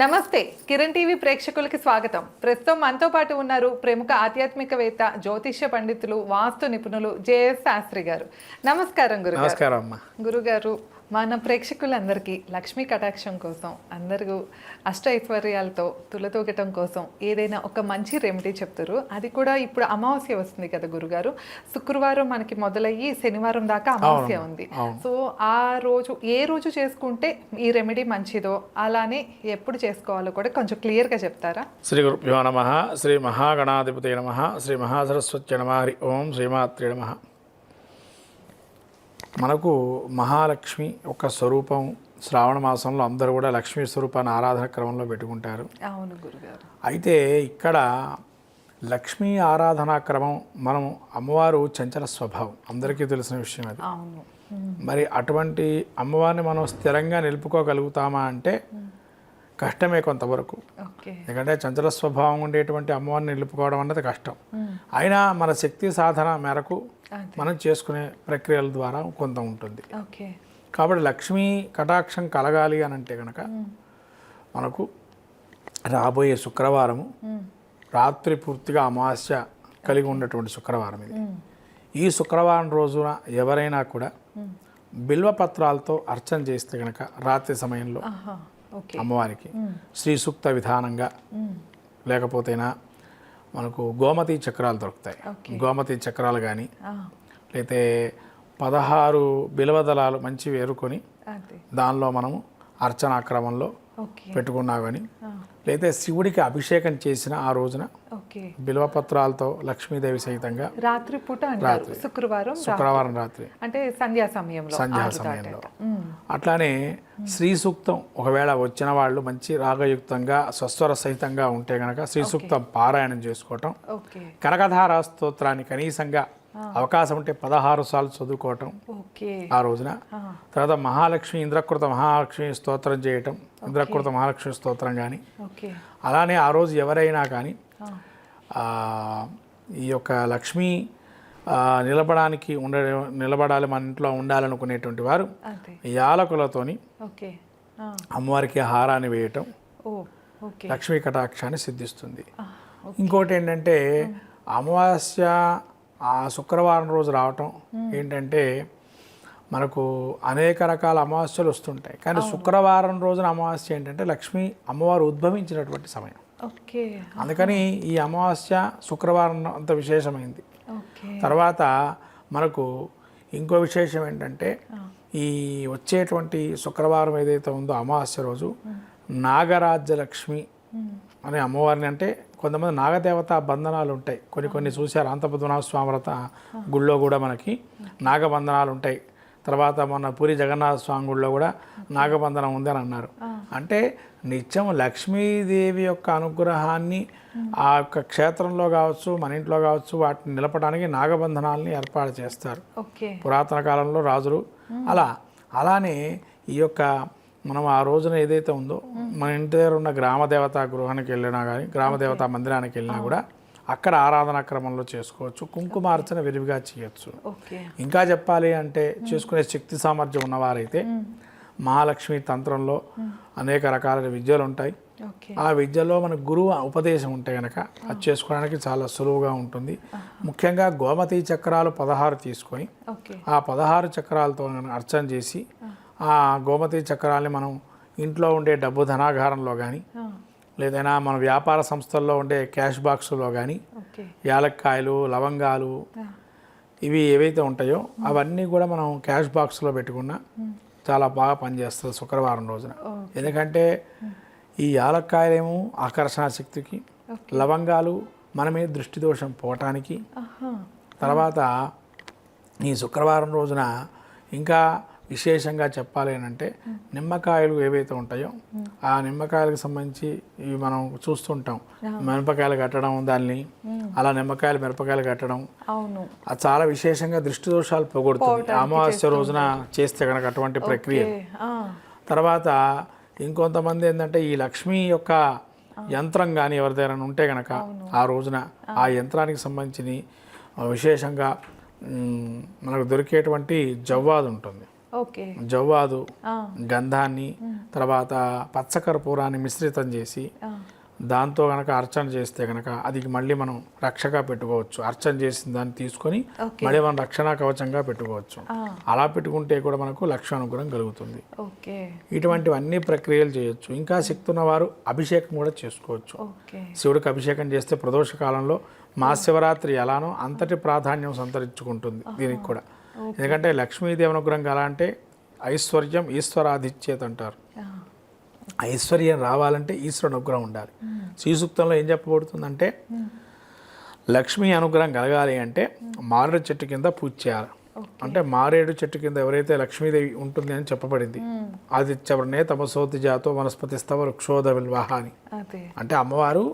నమస్తే. కిరణ్ టీవీ ప్రేక్షకులకి స్వాగతం. ప్రస్తుతం మనతో పాటు ఉన్నారు ప్రముఖ ఆధ్యాత్మికవేత్త జ్యోతిష్య పండితులు వాస్తు నిపుణులు జేఎస్ శాస్త్రి గారు. నమస్కారం గురుగారు. నమస్కారం గురుగారు మన ప్రేక్షకులందరికీ లక్ష్మీ కటాక్షం కోసం అందరూ అష్ట ఐశ్వర్యాలతో తులతూగటం కోసం ఏదైనా ఒక మంచి రెమెడీ చెప్తారు అది కూడా ఇప్పుడు అమావాస్య వస్తుంది కదా గురుగారు. శుక్రవారం మనకి మొదలయ్యి శనివారం దాకా అమావాస్య ఉంది. సో ఆ రోజు ఏ రోజు చేసుకుంటే ఈ రెమెడీ మంచిదో అలానే ఎప్పుడు చేసుకోవాలో కూడా కొంచెం క్లియర్గా చెప్తారా? శ్రీ గురుభ్యో నమ శ్రీ మహాగణాధిపతి నమ శ్రీ మహాసరస్వతి నమ హరి ఓం శ్రీమాత్రి నమ. మనకు మహాలక్ష్మి యొక్క స్వరూపం శ్రావణ మాసంలో అందరూ కూడా లక్ష్మీ స్వరూపాన్ని ఆరాధన క్రమంలో పెట్టుకుంటారు. అవును గురుగారు. అయితే ఇక్కడ లక్ష్మీ ఆరాధనా క్రమం మనం అమ్మవారు చంచల స్వభావం. అందరికీ తెలిసిన విషయం అది. అవును. మరి అటువంటి అమ్మవారిని మనం స్థిరంగా నిలుపుకోగలుగుతామా అంటే కష్టమే కొంతవరకు. ఎందుకంటే చంచల స్వభావం ఉండేటువంటి అమ్మవారిని నిలుపుకోవడం అన్నది కష్టం. అయినా మన శక్తి సాధన మేరకు. మనం చేసుకునే ప్రక్రియల ద్వారా కొంత ఉంటుంది. కాబట్టి లక్ష్మీ కటాక్షం కలగాలి అని అంటే కనుక మనకు రాబోయే శుక్రవారము రాత్రి పూర్తిగా అమావాస్య కలిగి ఉన్నటువంటి శుక్రవారం ఇది. ఈ శుక్రవారం రోజున ఎవరైనా కూడా బిల్వపత్రాలతో అర్చన చేస్తే కనుక రాత్రి సమయంలో అమ్మవారికి. శ్రీ సూక్త విధానంగా లేకపోతేనా మనకు గోమతి చక్రాలు దొరుకుతాయి. గోమతి చక్రాలు కానీ లేతే పదహారు బిలవదళాలు మంచి వేరుకొని దానిలో మనము అర్చనా క్రమంలో పెట్టుకున్నా కానీ లేతే శివుడికి అభిషేకం చేసిన ఆ రోజున బిల్వపత్రాలతో లక్ష్మీదేవి సహితంగా రాత్రి పూట అంటారు. శుక్రవారం శుక్రవారం రాత్రి. అంటే సంధ్యా సమయంలో సంధ్యా సమయంలో. అట్లానే శ్రీ సూక్తం ఒకవేళ వచ్చిన వాళ్ళు మంచి రాగయుక్తంగా స్వస్వర సహితంగా ఉంటే గనక శ్రీ సూక్తం పారాయణం చేసుకోవటం. కనకధార స్తోత్రాన్ని కనీసంగా అవకాశం ఉంటే పదహారు సార్లు చదువుకోవటం ఆ రోజున. తర్వాత మహాలక్ష్మి ఇంద్రకృత మహాలక్ష్మి స్తోత్రం చేయటం ఇంద్రకృత మహాలక్ష్మి స్తోత్రం కానీ అలానే ఆ రోజు ఎవరైనా కానీ ఈ యొక్క లక్ష్మి నిలబడానికి ఉండ నిలబడాలి మన ఇంట్లో ఉండాలనుకునేటువంటి వారు యాలకులతోని అమ్మవారికి హారాన్ని వేయటం లక్ష్మీ కటాక్షాన్ని సిద్ధిస్తుంది. ఇంకోటి ఏంటంటే అమావాస్య ఆ శుక్రవారం రోజు రావటం ఏంటంటే మనకు అనేక రకాల అమావాస్యలు వస్తుంటాయి. కానీ శుక్రవారం రోజున అమావాస్య ఏంటంటే లక్ష్మి అమ్మవారు ఉద్భవించినటువంటి సమయం. ఓకే. అందుకని ఈ అమావాస్య శుక్రవారం అంత విశేషమైంది. తర్వాత మనకు ఇంకో విశేషం ఏంటంటే ఈ వచ్చేటువంటి శుక్రవారం ఏదైతే ఉందో అమావాస్య రోజు నాగరాజ్యలక్ష్మి అనే అమ్మవారిని అంటే కొంతమంది నాగదేవత బంధనాలు ఉంటాయి. కొన్ని కొన్ని చూశారు అంతపద్మనాభ స్వామి వ్రత గుళ్ళో కూడా మనకి నాగబంధనాలు ఉంటాయి. తర్వాత మొన్న పూరి జగన్నాథ స్వామి గుళ్ళో కూడా నాగబంధనం ఉందని అన్నారు అంటే నిత్యం లక్ష్మీదేవి యొక్క అనుగ్రహాన్ని ఆ యొక్క క్షేత్రంలో కావచ్చు మన ఇంట్లో కావచ్చు వాటిని నిలపడానికి నాగబంధనాల్ని ఏర్పాటు చేస్తారు. పురాతన కాలంలో రాజులు అలా అలానే ఈ యొక్క మనం ఆ రోజున ఏదైతే ఉందో మన ఇంటి దగ్గర ఉన్న గ్రామ దేవతా గృహానికి వెళ్ళినా కానీ గ్రామ దేవతా మందిరానికి వెళ్ళినా కూడా అక్కడ ఆరాధనా క్రమంలో చేసుకోవచ్చు కుంకుమార్చన విరివిగా చేయొచ్చు. ఇంకా చెప్పాలి అంటే చేసుకునే శక్తి సామర్థ్యం ఉన్నవారైతే మహాలక్ష్మి తంత్రంలో అనేక రకాల విద్యలు ఉంటాయి. ఆ విద్యలో మన గురువు ఉపదేశం ఉంటే కనుక అది చేసుకోవడానికి చాలా సులువుగా ఉంటుంది. ముఖ్యంగా గోమతి చక్రాలు పదహారు తీసుకొని ఆ పదహారు చక్రాలతో అర్చన చేసి ఆ. గోమతి చక్రాల్ని మనం ఇంట్లో ఉండే డబ్బు ధనాగారంలో కానీ లేదైనా మన వ్యాపార సంస్థల్లో ఉండే క్యాష్ బాక్స్లో కానీ యాలక్కాయలు లవంగాలు ఇవి ఏవైతే ఉంటాయో అవన్నీ కూడా మనం క్యాష్ బాక్స్లో పెట్టుకున్నా చాలా బాగా పనిచేస్తుంది శుక్రవారం రోజున. ఎందుకంటే ఈ యాలక్కాయలేమో ఆకర్షణ శక్తికి లవంగాలు మన మీద దృష్టి దోషం పోవటానికి తర్వాత ఈ శుక్రవారం రోజున ఇంకా విశేషంగా చెప్పాలి అని అంటే నిమ్మకాయలు ఏవైతే ఉంటాయో ఆ నిమ్మకాయలకు సంబంధించి ఇవి మనం చూస్తుంటాం. మిరపకాయలు కట్టడం దాన్ని అలా నిమ్మకాయలు మిరపకాయలు కట్టడం అది చాలా విశేషంగా దృష్టి దోషాలు పోగొడుతుంది అమావాస్య రోజున చేస్తే కనుక అటువంటి ప్రక్రియ. తర్వాత ఇంకొంతమంది ఏంటంటే ఈ లక్ష్మి యొక్క యంత్రం కానీ ఎవరి దగ్గర ఉంటే గనక ఆ రోజున ఆ. యంత్రానికి సంబంధించి విశేషంగా మనకు దొరికేటువంటి జవ్వాదు ఉంటుంది. జవ్వాదు గంధాన్ని తర్వాత పచ్చకర్పూరాన్ని మిశ్రితం చేసి దాంతో కనుక అర్చన చేస్తే కనుక అది మళ్ళీ మనం రక్షగా పెట్టుకోవచ్చు. అర్చన చేసిన దాన్ని తీసుకొని. మళ్ళీ మనం రక్షణ కవచంగా పెట్టుకోవచ్చు. అలా పెట్టుకుంటే కూడా మనకు లక్ష్మ అనుగ్రహం కలుగుతుంది. ఇటువంటివన్నీ ప్రక్రియలు చేయొచ్చు. ఇంకా శక్తి ఉన్నవారు అభిషేకం కూడా చేసుకోవచ్చు. శివుడికి అభిషేకం చేస్తే ప్రదోష కాలంలో మహాశివరాత్రి ఎలానో అంతటి ప్రాధాన్యం సంతరించుకుంటుంది దీనికి కూడా. ఎందుకంటే లక్ష్మీదేవి అనుగ్రహం ఎలా అంటే ఐశ్వర్యం ఈశ్వరాధిచ్యేత అంటారు ఐశ్వర్యం రావాలంటే ఈశ్వరుడు అనుగ్రహం ఉండాలి. శ్రీసూక్తంలో ఏం చెప్పబడుతుందంటే లక్ష్మీ అనుగ్రహం కలగాలి అంటే మారేడు చెట్టు కింద పూజ చేయాలి. అంటే మారేడు చెట్టు కింద ఎవరైతే లక్ష్మీదేవి ఉంటుంది అని చెప్పబడింది. ఆదిత్యవర్ణే తమసోతి జాతో వనస్పతి స్తవ వృక్షోద విల్వాహ అని అంటే అమ్మవారు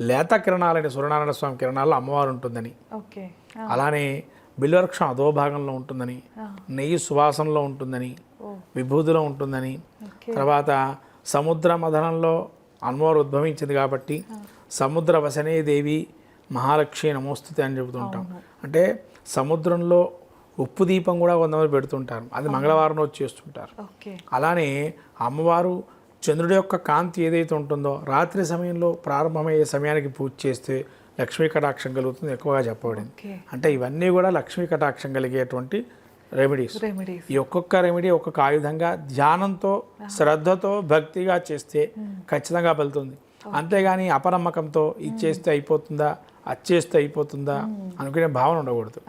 లేత కిరణాలని సూర్యనారాయణ స్వామి కిరణాల్లో అమ్మవారు ఉంటుందని. అలానే బిల్వవృక్షం అదో భాగంలో ఉంటుందని నెయ్యి సువాసనలో ఉంటుందని విభూతిలో ఉంటుందని. తర్వాత సముద్ర మథనంలో అమ్మవారు ఉద్భవించింది కాబట్టి సముద్ర వసనే దేవి మహాలక్ష్మి నమోస్తుతి అని చెబుతుంటాం. అంటే సముద్రంలో ఉప్పు దీపం కూడా కొంతమంది పెడుతుంటారు. అది మంగళవారం రోజు చేస్తుంటారు. అలానే అమ్మవారు చంద్రుడి యొక్క కాంతి ఏదైతే ఉంటుందో రాత్రి సమయంలో ప్రారంభమయ్యే సమయానికి పూజ చేస్తే లక్ష్మీ కటాక్షం కలుగుతుంది ఎక్కువగా చెప్పబడింది అంటే ఇవన్నీ కూడా లక్ష్మీ కటాక్షం కలిగేటువంటి రెమెడీస్. ఈ ఒక్కొక్క రెమెడీ ఒక్కొక్క ఆయుధంగా ధ్యానంతో శ్రద్ధతో భక్తిగా చేస్తే ఖచ్చితంగా వెళ్తుంది. అంతేగాని అపనమ్మకంతో ఇది చేస్తే అయిపోతుందా అది చేస్తే అయిపోతుందా అనుకునే భావన ఉండకూడదు.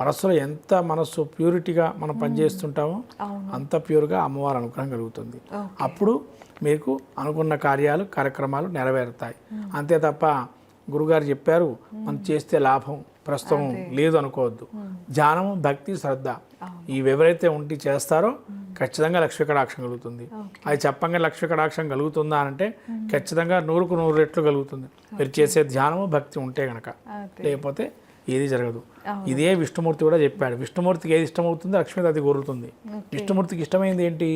మనస్సులో ఎంత మనస్సు ప్యూరిటీగా మనం పనిచేస్తుంటామో అంత ప్యూర్గా అమ్మవారి అనుగ్రహం కలుగుతుంది. అప్పుడు మీకు అనుకున్న కార్యాలు కార్యక్రమాలు నెరవేరుతాయి. అంతే తప్ప గురుగారు చెప్పారు మనం చేస్తే లాభం ప్రస్తుతం లేదు అనుకోవద్దు. ధ్యానము భక్తి శ్రద్ధ ఇవి ఎవరైతే ఉండి చేస్తారో ఖచ్చితంగా లక్ష్మీ కటాక్షం కలుగుతుంది అది చెప్పంగా లక్ష్మీ కటాక్షం కలుగుతుందా అంటే ఖచ్చితంగా నూరుకు నూరు రెట్లు కలుగుతుంది. మీరు చేసే ధ్యానము భక్తి ఉంటే గనక. లేకపోతే ఏది జరగదు. ఇదే విష్ణుమూర్తి కూడా చెప్పాడు. విష్ణుమూర్తికి ఏది ఇష్టమవుతుందో లక్ష్మీది అది కోరుతుంది విష్ణుమూర్తికి ఇష్టమైంది ఏంటి?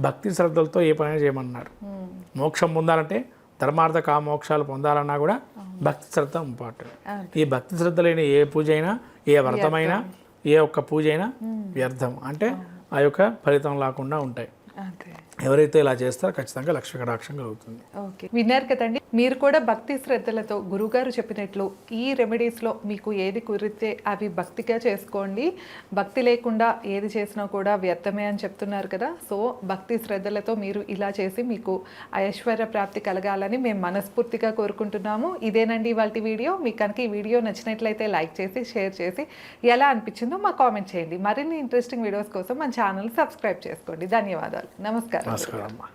భక్తి శ్రద్ధలతో ఏ పనైనా చేయమన్నారు ఉమ్, మోక్షం పొందాలంటే ధర్మార్థ కామోక్షాలు పొందాలన్నా కూడా భక్తి శ్రద్ధ ఇంపార్టెంట్. ఈ భక్తి శ్రద్ధ లేని ఏ పూజ అయినా ఏ వ్రతమైనా ఏ ఒక్క పూజ అయినా వ్యర్థం. అంటే ఆ యొక్క ఫలితం లేకుండా ఉంటాయి. ఎవరైతే ఇలా చేస్తారో ఖచ్చితంగా లక్ష్మీ కటాక్షం కలుగుతుంది. ఓకే. విన్నారు కదండి మీరు కూడా భక్తి శ్రద్ధలతో గురుగారు చెప్పినట్లు ఈ రెమెడీస్లో మీకు ఏది కుదిరితే అవి భక్తిగా చేసుకోండి. భక్తి లేకుండా ఏది చేసినా కూడా వ్యర్థమే అని చెప్తున్నారు కదా. సో భక్తి శ్రద్ధలతో మీరు ఇలా చేసి మీకు ఐశ్వర్య ప్రాప్తి కలగాలని మేము మనస్ఫూర్తిగా కోరుకుంటున్నాము. ఇదేనండి ఇవాళ వీడియో. మీకు కనుక ఈ వీడియో నచ్చినట్లయితే లైక్ చేసి షేర్ చేసి ఎలా అనిపించిందో మాకు కామెంట్ చేయండి. మరిన్ని ఇంట్రెస్టింగ్ వీడియోస్ కోసం మన ఛానల్ సబ్స్క్రైబ్ చేసుకోండి. ధన్యవాదాలు. నమస్కారం. నమస్కారం. అమ్మా